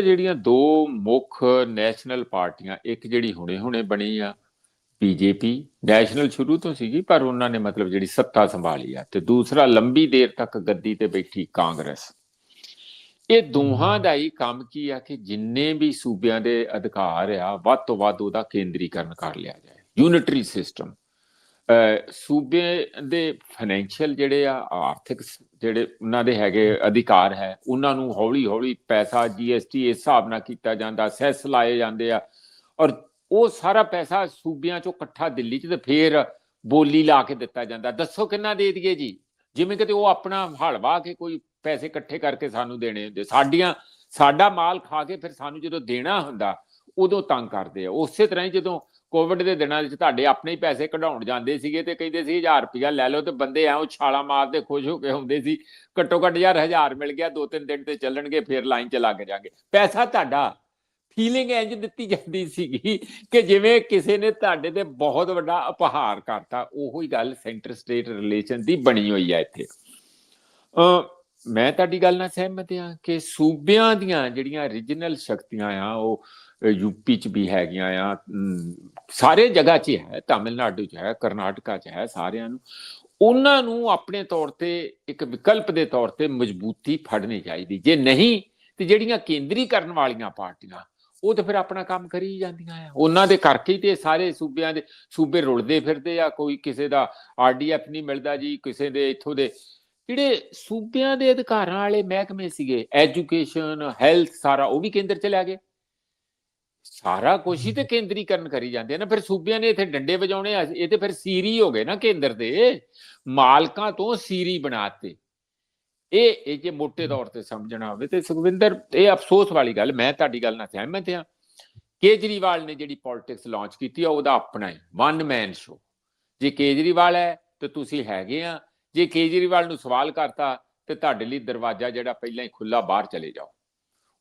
ਜਿਹੜੀਆਂ ਦੋ ਮੁੱਖ ਨੈਸ਼ਨਲ ਪਾਰਟੀਆਂ, ਇੱਕ ਜਿਹੜੀ ਹੁਣੇ-ਹੁਣੇ ਬਣੀ ਆ ਬੀਜੇਪੀ ਨੈਸ਼ਨਲ ਸ਼ੁਰੂ ਤੋਂ ਸੀਗੀ, ਪਰ ਉਹਨਾਂ ਨੇ ਮਤਲਬ ਜਿਹੜੀ ਸੱਤਾ ਸੰਭਾਲੀ ਆ ਤੇ ਦੂਸਰਾ ਲੰਬੀ ਦੇਰ ਤੱਕ ਗੱਦੀ ਤੇ ਬੈਠੀ ਕਾਂਗਰਸ। ਇਹ ਦੋਹਾਂ ਦਾ ਹੀ ਕੰਮ ਕੀ ਆ ਕਿ ਜਿੰਨੇ ਵੀ ਸੂਬਿਆਂ ਦੇ ਅਧਿਕਾਰ ਆ, ਵੱਧ ਤੋਂ ਵੱਧ ਉਹਦਾ ਕੇਂਦਰੀਕਰਨ ਕਰ ਲਿਆ ਜਾਏ। ਯੂਨਿਟਰੀ ਸਿਸਟਮ ਸੂਬੇ ਦੇ ਫਾਈਨੈਂਸ਼ੀਅਲ ਜਿਹੜੇ ਆ, ਆਰਥਿਕ ਜਿਹੜੇ ਉਹਨਾਂ ਦੇ ਹੈਗੇ ਅਧਿਕਾਰ ਹੈ, ਉਹਨਾਂ ਨੂੰ ਹੌਲੀ ਹੌਲੀ ਪੈਸਾ ਜੀਐਸਟੀ ਇਸ ਹਿਸਾਬ ਨਾਲ ਕੀਤਾ ਜਾਂਦਾ, ਸੈਸ ਲਾਏ ਜਾਂਦੇ ਆ ਔਰ ਉਹ ਸਾਰਾ ਪੈਸਾ ਸੂਬਿਆਂ ਚੋਂ ਇਕੱਠਾ ਦਿੱਲੀ 'ਚ ਤੇ ਫੇਰ ਬੋਲੀ ਲਾ ਕੇ ਦਿੱਤਾ ਜਾਂਦਾ। ਦੱਸੋ ਕਿੰਨਾ ਦੇ ਦਈਏ ਜੀ? ਜਿਵੇਂ ਕਿਤੇ ਉਹ ਆਪਣਾ ਹਲਵਾ ਕੇ ਕੋਈ ਪੈਸੇ ਇਕੱਠੇ ਕਰਕੇ ਸਾਨੂੰ ਦੇਣੇ ਹੁੰਦੇ, ਸਾਡੀਆਂ, ਸਾਡਾ ਮਾਲ ਖਾ ਕੇ ਫਿਰ ਸਾਨੂੰ ਜਦੋਂ ਦੇਣਾ ਹੁੰਦਾ, ਉਦੋਂ ਤੰਗ ਕਰਦੇ ਆ। ਉਸੇ ਤਰ੍ਹਾਂ ਹੀ ਜਦੋਂ ਕੋਵਿਡ ਦੇ ਦਿਨਾਂ ਵਿੱਚ ਤੁਹਾਡੇ ਆਪਣੇ ਹੀ ਪੈਸੇ ਕਢਾਉਣ ਜਾਂਦੇ ਸੀਗੇ ਤੇ ਕਹਿੰਦੇ ਸੀ 1000 ਰੁਪਇਆ ਲੈ ਲਓ ਤੇ ਬੰਦੇ ਐਂ ਛਾਲਾ ਮਾਰਦੇ ਖੁਸ਼ ਹੋ ਕੇ ਹੁੰਦੇ ਸੀ। ਘੱਟੋ ਘੱਟ ਯਾਰ 1000 ਮਿਲ ਗਿਆ, ਦੋ ਤਿੰਨ ਦਿਨ ਤੇ ਚੱਲਣਗੇ, ਫਿਰ ਲਾਈਨ 'ਚ ਲੱਗ ਜਾਗੇ। ਪੈਸਾ ਤੁਹਾਡਾ। ਫੀਲਿੰਗ ਇੰਜ ਦਿੱਤੀ ਜਾਂਦੀ ਸੀਗੀ ਕਿ ਜਿਵੇਂ ਕਿਸੇ ਨੇ ਤੁਹਾਡੇ ਤੇ ਬਹੁਤ ਵੱਡਾ ਉਪਹਾਰ ਕਰਤਾ, ਉਹੋ ਹੀ ਗੱਲ ਸੈਂਟਰ ਸਟੇਟ ਰਿਲੇਸ਼ਨ ਦੀ ਬਣੀ ਹੋਈ ਹੈ ਇੱਥੇ। ਅ ਮੈਂ ਤੁਹਾਡੀ ਗੱਲ ਨਾਲ ਸਹਿਮਤ ਹਾਂ ਕਿ ਸੂਬਿਆਂ ਦੀਆਂ ਜਿਹੜੀਆਂ ਰੀਜਨਲ ਸ਼ਕਤੀਆਂ ਆ, ਉਹ ਯੂਪੀ ਚ ਵੀ ਹੈਗੀਆਂ ਆ ਸਾਰੇ ਜਗ੍ਹਾ 'ਚ ਹੈ ਤਾਮਿਲਨਾਡੂ 'ਚ ਹੈ, ਕਰਨਾਟਕਾ 'ਚ ਹੈ ਸਾਰਿਆਂ ਨੂੰ। ਉਹਨਾਂ ਨੂੰ ਆਪਣੇ ਤੌਰ ਤੇ, ਇੱਕ ਵਿਕਲਪ ਦੇ ਤੌਰ ਤੇ ਮਜ਼ਬੂਤੀ ਫੜਨੀ ਚਾਹੀਦੀ। ਜੇ ਨਹੀਂ, ਤੇ ਜਿਹੜੀਆਂ ਕੇਂਦਰੀਕਰਨ ਵਾਲੀਆਂ ਪਾਰਟੀਆਂ, ਉਹ ਤਾਂ ਫਿਰ ਆਪਣਾ ਕੰਮ ਕਰੀ ਜਾਂਦੀਆਂ ਆ। ਉਹਨਾਂ ਦੇ ਕਰਕੇ ਹੀ ਤੇ ਸਾਰੇ ਸੂਬਿਆਂ ਦੇ, ਸੂਬੇ ਰੁਲਦੇ ਫਿਰਦੇ ਆ, ਕੋਈ ਕਿਸੇ ਦਾ ਆਰਡੀਐਫ ਨਹੀਂ ਮਿਲਦਾ ਜੀ, ਕਿਸੇ ਦੇ ਇੱਥੋਂ ਦੇ। ਜਿਹੜੇ ਸੂਬਿਆਂ ਦੇ ਅਧਿਕਾਰਾਂ ਵਾਲੇ ਮਹਿਕਮੇ ਸੀਗੇ, ਐਜੂਕੇਸ਼ਨ, ਹੈਲਥ, ਸਾਰਾ ਉਹ ਵੀ ਕੇਂਦਰ ਚ ਲੈ ਗਏ। ਸਾਰਾ ਕੁਝ ਹੀ ਤੇ ਕੇਂਦਰੀਕਰਨ ਕਰੀ ਜਾਂਦੇ ਨਾ ਫਿਰ ਸੂਬਿਆਂ ਨੇ ਇੱਥੇ ਡੰਡੇ ਵਜਾਉਣੇ ਆ ਇਹ ਤੇ ਫਿਰ ਸੀਰੀ ਹੋ ਗਏ ਨਾ ਕੇਂਦਰ ਦੇ ਮਾਲਕਾਂ ਤੋਂ ਸੀਰੀ ਬਣਾਤੇ ਇਹ ਇਹ ਜੇ ਮੋٹے ਤੌਰ ਤੇ ਸਮਝਣਾ ਹੋਵੇ ਤੇ ਸੁਖਵਿੰਦਰ ਇਹ ਅਫਸੋਸ ਵਾਲੀ ਗੱਲ ਮੈਂ ਤੁਹਾਡੀ ਗੱਲ ਨਾਲ ਸਹਿਮਤ ਹਾਂ। ਕੇਜਰੀਵਾਲ ਨੇ ਜਿਹੜੀ ਪੋਲਿਟਿਕਸ ਲਾਂਚ ਕੀਤੀ ਆ ਉਹਦਾ ਆਪਣਾ ਹੀ ਵਨ ਮੈਨ ਸ਼ੋ ਜੇ ਕੇਜਰੀਵਾਲ ਹੈ ਤੇ ਤੁਸੀਂ ਹੈਗੇ ਆ। ਜੇ ਕੇਜਰੀਵਾਲ ਨੂੰ ਸਵਾਲ ਕਰਤਾ ਤੇ ਤੁਹਾਡੇ ਲਈ ਦਰਵਾਜ਼ਾ ਜਿਹੜਾ ਪਹਿਲਾਂ ਹੀ ਖੁੱਲਾ ਬਾਹਰ ਚਲੇ ਜਾਓ।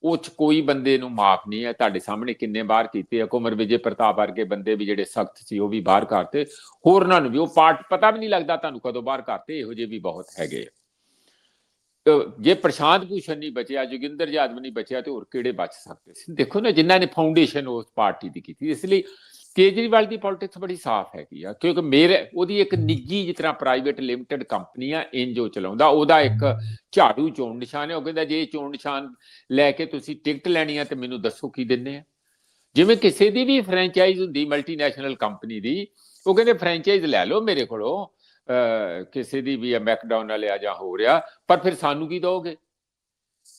ਉਹ ਚ ਕੋਈ ਬੰਦੇ ਨੂੰ ਮਾਫ ਨਹੀਂ ਹੈ। ਤੁਹਾਡੇ ਸਾਹਮਣੇ ਕਿੰਨੇ ਬਾਹਰ ਕੀਤੇ ਆ। ਕੁਮਰ ਵਿਜੇ ਪ੍ਰਤਾਪ ਵਰਗੇ ਬੰਦੇ ਵੀ ਜਿਹੜੇ ਸਖਤ ਸੀ, ਉਹ ਵੀ ਬਾਹਰ ਕਰਤੇ ਹੋਰਨਾਂ ਨੂੰ ਵੀ ਉਹ ਪਾਰਟ ਪਤਾ ਵੀ ਨਹੀਂ ਲੱਗਦਾ ਤੁਹਾਨੂੰ ਕਦੋਂ ਬਾਹਰ ਕਰਤੇ ਇਹੋ ਜਿਹੇ ਵੀ ਬਹੁਤ ਹੈਗੇ ਆ। ਜੇ ਪ੍ਰਸ਼ਾਂਤ ਭੂਸ਼ਣ ਨਹੀਂ ਬਚਿਆ, ਜੋਗਿੰਦਰ ਯਾਦਵ ਨਹੀਂ ਬਚਿਆ, ਤੇ ਹੋਰ ਕਿਹੜੇ ਬਚ ਸਕਦੇ ਸੀ? ਦੇਖੋ ਨਾ, ਜਿਨ੍ਹਾਂ ਨੇ ਫਾਊਂਡੇਸ਼ਨ ਉਸ ਪਾਰਟੀ ਦੀ ਕੀਤੀ। ਇਸ ਲਈ ਕੇਜਰੀਵਾਲ ਦੀ ਪੋਲਿਟਿਕਸ ਬੜੀ ਸਾਫ਼ ਹੈਗੀ ਆ, ਕਿਉਂਕਿ ਮੇਰੇ, ਉਹਦੀ ਇੱਕ ਨਿੱਜੀ ਜਿਸ ਤਰ੍ਹਾਂ ਪ੍ਰਾਈਵੇਟ ਲਿਮਟਿਡ ਕੰਪਨੀ ਆ, ਇੰਜੋ ਚਲਾਉਂਦਾ, ਉਹਦਾ ਇੱਕ ਝਾੜੂ ਚੋਣ ਨਿਸ਼ਾਨ ਹੈ, ਉਹ ਕਹਿੰਦਾ ਜੇ ਚੋਣ ਨਿਸ਼ਾਨ ਲੈ ਕੇ ਤੁਸੀਂ ਟਿਕਟ ਲੈਣੀ ਆ ਤੇ ਮੈਨੂੰ ਦੱਸੋ ਕੀ ਦਿੰਨੇ ਆ। ਜਿਵੇਂ ਕਿਸੇ ਦੀ ਵੀ ਫਰੈਂਚਾਈਜ਼ ਹੁੰਦੀ ਮਲਟੀਨੈਸ਼ਨਲ ਕੰਪਨੀ ਦੀ, ਉਹ ਕਹਿੰਦੇ ਫਰੈਂਚਾਈਜ਼ ਲੈ ਲਓ ਮੇਰੇ ਕੋਲੋਂ ਕਿਸੇ ਦੀ ਵੀ ਮੈਕਡੋਨਲ ਆ ਜਾਂ ਹੋ ਰਿਹਾ ਪਰ ਫਿਰ ਸਾਨੂੰ ਕੀ ਦੋਗੇ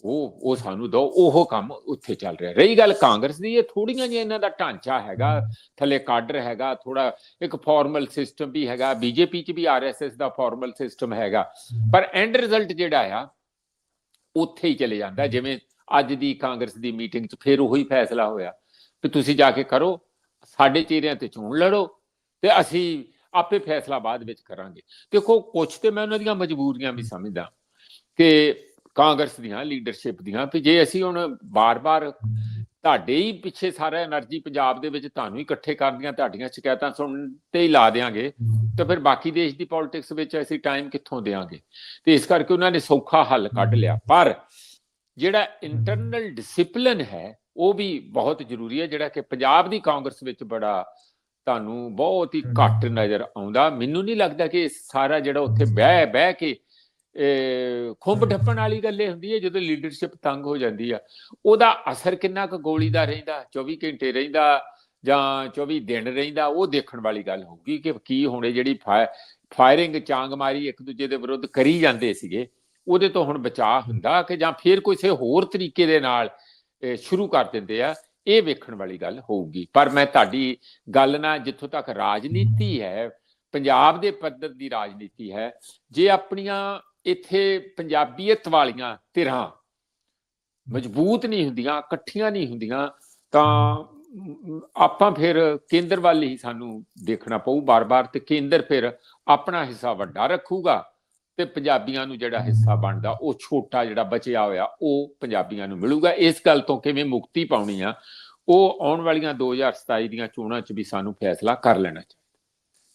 ਉਹ ਉਹ ਸਾਨੂੰ ਦੋ ਉਹ ਕੰਮ ਉੱਥੇ ਚੱਲ ਰਿਹਾ। ਰਹੀ ਗੱਲ ਕਾਂਗਰਸ ਦੀ ਇਹ ਥੋੜੀਆਂ ਜਿਹੀਆਂ ਇਹਨਾਂ ਦਾ ਢਾਂਚਾ ਹੈਗਾ ਥੱਲੇ ਕਾਡਰ ਹੈਗਾ ਥੋੜਾ ਇੱਕ ਫਾਰਮਲ ਸਿਸਟਮ ਵੀ ਹੈਗਾ ਬੀਜੇਪੀ ਚ ਵੀ ਆਰਐਸਐਸ ਦਾ ਫਾਰਮਲ ਸਿਸਟਮ ਹੈਗਾ। ਪਰ ਐਂਡ ਰਿਜ਼ਲਟ ਜਿਹੜਾ ਆ ਉੱਥੇ ਹੀ ਚਲੇ ਜਾਂਦਾ। ਜਿਵੇਂ ਅੱਜ ਦੀ ਕਾਂਗਰਸ ਦੀ ਮੀਟਿੰਗ 'ਚ ਫਿਰ ਉਹੀ ਫੈਸਲਾ ਹੋਇਆ ਕਿ ਤੁਸੀਂ ਜਾ ਕੇ ਕਰੋ ਸਾਡੇ ਚਿਹਰਿਆਂ ਤੇ ਚੋਣ ਲੜੋ ਤੇ ਅਸੀਂ ਆਪੇ ਫੈਸਲਾ ਬਾਅਦ ਵਿੱਚ ਕਰਾਂਗੇ। ਦੇਖੋ ਕੁਝ ਤੇ ਮੈਂ ਉਹਨਾਂ ਦੀਆਂ ਮਜਬੂਰੀਆਂ ਵੀ ਸਮਝਦਾ ਕਿ ਕਾਂਗਰਸ ਦੀਆਂ ਲੀਡਰਸ਼ਿਪ ਦੀਆਂ, ਵੀ ਜੇ ਅਸੀਂ ਹੁਣ ਬਾਰ-ਬਾਰ ਤੁਹਾਡੇ ਹੀ ਪਿੱਛੇ ਸਾਰਾ એનર્ਜੀ ਪੰਜਾਬ ਦੇ ਵਿੱਚ ਤੁਹਾਨੂੰ ਹੀ ਇਕੱਠੇ ਕਰਦੀਆਂ ਤੁਹਾਡੀਆਂ ਸ਼ਿਕਾਇਤਾਂ ਸੁਣ ਤੇ ਹੀ ਲਾ ਦੇਾਂਗੇ ਤਾਂ ਫਿਰ ਬਾਕੀ ਦੇਸ਼ ਦੀ ਪੋਲਿਟਿਕਸ ਵਿੱਚ ਅਸੀਂ ਟਾਈਮ ਕਿੱਥੋਂ ਦੇਾਂਗੇ ਤੇ ਇਸ ਕਰਕੇ ਉਹਨਾਂ ਨੇ ਸੌਖਾ ਹੱਲ ਕੱਢ ਲਿਆ। ਪਰ ਜਿਹੜਾ ਇੰਟਰਨਲ ਡਿਸਪਲਨ ਹੈ, ਉਹ ਵੀ ਬਹੁਤ ਜ਼ਰੂਰੀ ਹੈ, ਜਿਹੜਾ ਕਿ ਪੰਜਾਬ ਦੀ ਕਾਂਗਰਸ ਵਿੱਚ ਬੜਾ ਤੁਹਾਨੂੰ ਬਹੁਤ ਹੀ ਘੱਟ ਨਜ਼ਰ ਆਉਂਦਾ। ਮੈਨੂੰ ਨਹੀਂ ਲੱਗਦਾ ਕਿ ਸਾਰਾ ਜਿਹੜਾ ਉੱਥੇ ਬਹਿ ਬਹਿ ਕੇ ਖੁੰਬ ਠੱਪਣ ਵਾਲੀ ਗੱਲ ਇਹ ਹੁੰਦੀ ਹੈ ਜਦੋਂ ਲੀਡਰਸ਼ਿਪ ਤੰਗ ਹੋ ਜਾਂਦੀ ਆ ਉਹਦਾ ਅਸਰ ਕਿੰਨਾ ਕੁ ਗੋਲੀ ਦਾ ਰਹਿੰਦਾ 24 ਘੰਟੇ ਰਹਿੰਦਾ ਜਾਂ 24 ਦਿਨ ਰਹਿੰਦਾ ਉਹ ਦੇਖਣ ਵਾਲੀ ਗੱਲ ਹੋਊਗੀ ਕਿ ਕੀ ਹੋਣੇ ਜਿਹੜੀ ਫਾਇਰਿੰਗ ਚਾਂਗ ਮਾਰੀ ਇੱਕ ਦੂਜੇ ਦੇ ਵਿਰੁੱਧ ਕਰੀ ਜਾਂਦੇ ਸੀਗੇ ਉਹਦੇ ਤੋਂ ਹੁਣ ਬਚਾਅ ਹੁੰਦਾ ਕਿ ਜਾਂ ਫਿਰ ਕਿਸੇ ਹੋਰ ਤਰੀਕੇ ਦੇ ਨਾਲ ਸ਼ੁਰੂ ਕਰ ਦਿੰਦੇ ਆ ਇਹ ਵੇਖਣ ਵਾਲੀ ਗੱਲ ਹੋਊਗੀ। ਪਰ ਮੈਂ ਤੁਹਾਡੀ ਗੱਲ ਨਾਲ ਜਿੱਥੋਂ ਤੱਕ ਰਾਜਨੀਤੀ ਹੈ ਪੰਜਾਬ ਦੇ ਪੱਧਰ ਦੀ ਰਾਜਨੀਤੀ ਹੈ ਜੇ ਆਪਣੀਆਂ ਇੱਥੇ ਪੰਜਾਬੀਅਤ ਵਾਲੀਆਂ ਧਿਰਾਂ ਮਜ਼ਬੂਤ ਨਹੀਂ ਹੁੰਦੀਆਂ ਇਕੱਠੀਆਂ ਨਹੀਂ ਹੁੰਦੀਆਂ ਤਾਂ ਆਪਾਂ ਫਿਰ ਕੇਂਦਰ ਵੱਲ ਹੀ ਸਾਨੂੰ ਦੇਖਣਾ ਪਊ ਬਾਰ-ਬਾਰ ਤੇ ਕੇਂਦਰ ਫਿਰ ਆਪਣਾ ਹਿੱਸਾ ਵੱਡਾ ਰੱਖੂਗਾ ਤੇ ਪੰਜਾਬੀਆਂ ਨੂੰ ਜਿਹੜਾ ਹਿੱਸਾ ਬਣਦਾ ਉਹ ਛੋਟਾ ਜਿਹੜਾ ਬਚਿਆ ਹੋਇਆ ਉਹ ਪੰਜਾਬੀਆਂ ਨੂੰ ਮਿਲੂਗਾ। ਇਸ ਗੱਲ ਤੋਂ ਕਿਵੇਂ ਮੁਕਤੀ ਪਾਉਣੀ ਆ ਉਹ ਆਉਣ ਵਾਲੀਆਂ 2027 ਦੀਆਂ ਚੋਣਾਂ 'ਚ ਵੀ ਸਾਨੂੰ ਫੈਸਲਾ ਕਰ ਲੈਣਾ ਚਾਹੀਦਾ।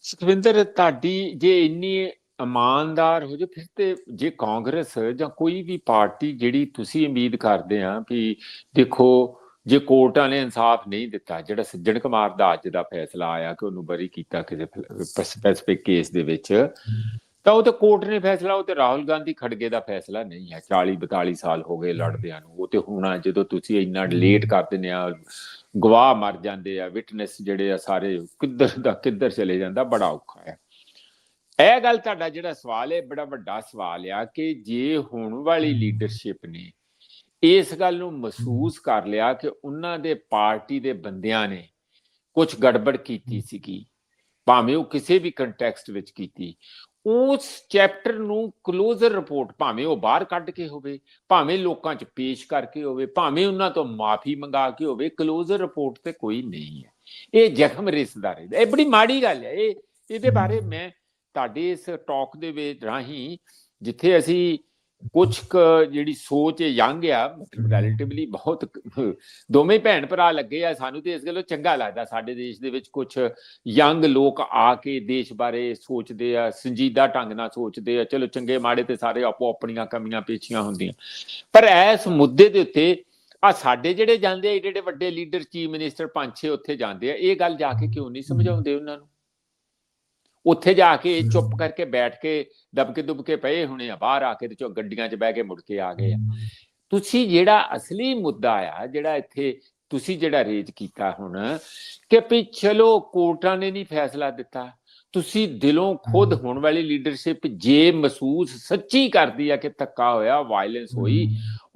ਸੁਖਵਿੰਦਰ ਤੁਹਾਡੀ ਜੇ ਇੰਨੀ ਇਮਾਨਦਾਰ ਹੋ ਜੇ ਫਿਰ ਤੇ ਜੇ ਕਾਂਗਰਸ ਜਾਂ ਕੋਈ ਵੀ ਪਾਰਟੀ ਜਿਹੜੀ ਤੁਸੀਂ ਉਮੀਦ ਕਰਦੇ ਆ ਵੀ ਦੇਖੋ, ਜੇ ਕੋਰਟਾਂ ਨੇ ਇਨਸਾਫ ਨਹੀਂ ਦਿੱਤਾ, ਜਿਹੜਾ ਸੱਜਣ ਕੁਮਾਰ ਦਾ ਅੱਜ ਦਾ ਫੈਸਲਾ ਆਇਆ ਕਿ ਉਹਨੂੰ ਬਰੀ ਕੀਤਾ ਕਿਸੇ ਸਪੈਸਿਫਿਕ ਕੇਸ ਦੇ ਵਿੱਚ, ਤਾਂ ਉਹ ਤੇ ਕੋਰਟ ਨੇ ਫੈਸਲਾ, ਉਹ ਤੇ ਰਾਹੁਲ ਗਾਂਧੀ ਖੜਗੇ ਦਾ ਫੈਸਲਾ ਨਹੀਂ ਹੈ। 40 42 ਸਾਲ ਹੋ ਗਏ ਲੜਦਿਆਂ ਨੂੰ, ਉਹ ਤੇ ਹੋਣਾ ਜਦੋਂ ਤੁਸੀਂ ਇੰਨਾ ਡਿਲੇਟ ਕਰ ਦਿੰਦੇ ਆ, ਗਵਾਹ ਮਰ ਜਾਂਦੇ ਆ ਵਿਟਨੈਸ ਜਿਹੜੇ ਆ ਸਾਰੇ ਕਿੱਧਰ ਦਾ ਕਿੱਧਰ ਚਲੇ ਜਾਂਦਾ, ਬੜਾ ਔਖਾ ਹੈ। ਇਹ ਗੱਲ ਤੁਹਾਡਾ ਜਿਹੜਾ ਸਵਾਲ ਹੈ ਬੜਾ ਵੱਡਾ ਸਵਾਲ ਆ ਕਿ ਜੇ ਹੁਣ ਵਾਲੀ ਲੀਡਰਸ਼ਿਪ ਨੇ ਇਸ ਗੱਲ ਨੂੰ ਮਹਿਸੂਸ ਕਰ ਲਿਆ ਕਿ ਉਹਨਾਂ ਦੇ ਪਾਰਟੀ ਦੇ ਬੰਦਿਆਂ ਨੇ ਕੁਝ ਗੜਬੜ ਕੀਤੀ ਸੀਗੀ ਭਾਵੇਂ ਉਹ ਕਿਸੇ ਵੀ ਕੰਟੈਕਸਟ ਵਿੱਚ ਕੀਤੀ ਉਸ ਚੈਪਟਰ ਨੂੰ ਕਲੋਜ਼ਰ ਰਿਪੋਰਟ ਭਾਵੇਂ ਉਹ ਬਾਹਰ ਕੱਢ ਕੇ ਹੋਵੇ ਭਾਵੇਂ ਲੋਕਾਂ 'ਚ ਪੇਸ਼ ਕਰਕੇ ਹੋਵੇ ਭਾਵੇਂ ਉਹਨਾਂ ਤੋਂ ਮਾਫੀ ਮੰਗਾ ਕੇ ਹੋਵੇ ਕਲੋਜ਼ਰ ਰਿਪੋਰਟ ਤੇ ਕੋਈ ਨਹੀਂ ਹੈ। ਇਹ ਜ਼ਖਮ ਰਿਸਦਾ ਰਹਿੰਦਾ। ਇਹ ਬੜੀ ਮਾੜੀ ਗੱਲ ਹੈ। ਇਹ ਇਹਦੇ ਬਾਰੇ ਮੈਂ ਤੁਹਾਡੇ ਇਸ ਟਾਕ ਦੇ ਵਿੱਚ ਰਾਹੀਂ ਜਿੱਥੇ ਅਸੀਂ ਕੁਝ ਜਿਹੜੀ ਸੋਚ ਯੰਗ ਆ ਰਿਲੇਟਿਵਲੀ ਬਹੁਤ ਦੋਵੇਂ ਭੈਣ ਭਰਾ ਲੱਗੇ ਆ ਸਾਨੂੰ ਤੇ ਇਸ ਗੱਲੋਂ ਚੰਗਾ ਲੱਗਦਾ ਸਾਡੇ ਦੇਸ਼ ਦੇ ਵਿੱਚ ਕੁਝ ਯੰਗ ਲੋਕ ਆ ਕੇ ਦੇਸ਼ ਬਾਰੇ ਸੋਚਦੇ ਆ ਸੰਜੀਦਾ ਢੰਗ ਨਾਲ ਸੋਚਦੇ ਆ ਚਲੋ ਚੰਗੇ ਮਾੜੇ ਤੇ ਸਾਰੇ ਆਪੋ ਆਪਣੀਆਂ ਕਮੀਆਂ ਪੇਚੀਆਂ ਹੁੰਦੀਆਂ। ਪਰ ਇਸ ਮੁੱਦੇ ਦੇ ਉੱਤੇ ਆ ਸਾਡੇ ਜਿਹੜੇ ਜਾਂਦੇ ਆ ਏਡੇ ਏਡੇ ਵੱਡੇ ਲੀਡਰ ਚੀਫ ਮਿਨਿਸਟਰ ਪੰਜ ਛੇ ਉੱਥੇ ਜਾਂਦੇ ਆ ਇਹ ਗੱਲ ਜਾ ਕੇ ਕਿਉਂ ਨਹੀਂ ਸਮਝਾਉਂਦੇ ਉਹਨਾਂ ਨੂੰ? ਉੱਥੇ ਜਾ ਕੇ ਚੁੱਪ ਕਰਕੇ ਬੈਠ ਕੇ ਦਬਕੇ ਦੁਬਕੇ ਪਏ ਹੋਣੇ ਆ ਬਾਹਰ ਆ ਕੇ ਤੇ ਚੋ ਗੱਡੀਆਂ 'ਚ ਬਹਿ ਕੇ ਮੁੜ ਕੇ ਆ ਗਏ ਆ। ਤੁਸੀਂ ਜਿਹੜਾ ਅਸਲੀ ਮੁੱਦਾ ਆ ਜਿਹੜਾ ਇੱਥੇ ਤੁਸੀਂ ਜਿਹੜਾ ਰੇਜ ਕੀਤਾ ਹੁਣ ਕਿ ਵੀ ਚਲੋ ਕੋਰਟਾਂ ਨੇ ਨਹੀਂ ਫੈਸਲਾ ਦਿੱਤਾ ਤੁਸੀਂ ਦਿਲੋਂ ਖੁਦ ਹੋਣ ਵਾਲੀ ਲੀਡਰਸ਼ਿਪ ਜੇ ਮਹਿਸੂਸ ਸੱਚੀ ਕਰਦੀ ਆ ਕਿ ਧੱਕਾ ਹੋਇਆ ਵਾਇਲੈਂਸ ਹੋਈ